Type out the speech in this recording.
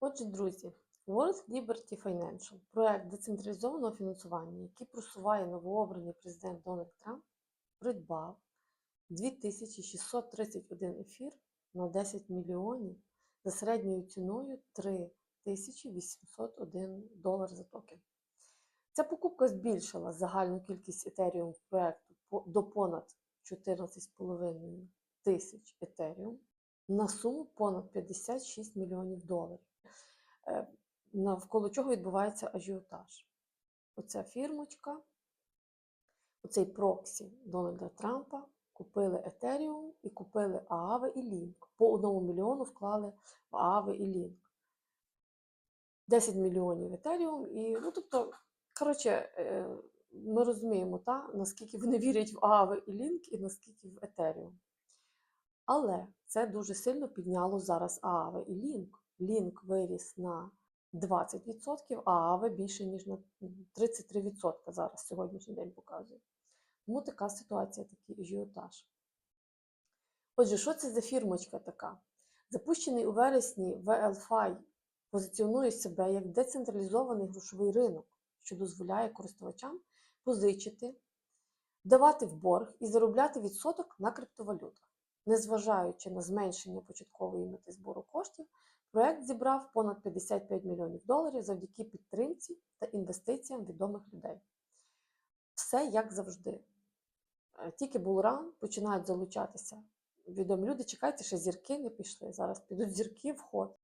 Отже, друзі, World Liberty Financial проект децентралізованого фінансування, який просуває новообраний президент Дональд Трамп, придбав 2631 ефір на 10 мільйонів за середньою ціною 3801 долар за токен. Ця покупка збільшила загальну кількість етеріум проекту до понад 14,5 тисяч етеріум на суму понад 56 мільйонів доларів. Е, Навколо чого відбувається ажіотаж. Оця фірмочка, оцей проксі Дональда Трампа купили Етеріум і купили Ааве і Лінк. По одному мільйону вклали в Ааве і Лінк. 10 мільйонів Етеріум і, ну, тобто, коротше, е, ми розуміємо, та, наскільки вони вірять в Ааве і Лінк і наскільки в Етеріум. Але це дуже сильно підняло зараз Ааве і Лінк. Лінк виріс на 20%, а Ааве більше, ніж на 33% зараз сьогоднішній день показує. Тому така ситуація, такий ажіотаж. Отже, що це за фірмочка така? Запущений у вересні VLFI позиціонує себе як децентралізований грошовий ринок, що дозволяє користувачам позичити, давати в борг і заробляти відсоток на криптовалютах. Незважаючи на зменшення початкової мети збору коштів, проект зібрав понад 55 мільйонів доларів завдяки підтримці та інвестиціям відомих людей. Все як завжди. Е, Тільки булран починають залучатися відомі люди. Чекайте, що зірки не пішли. Зараз підуть зірки в ход.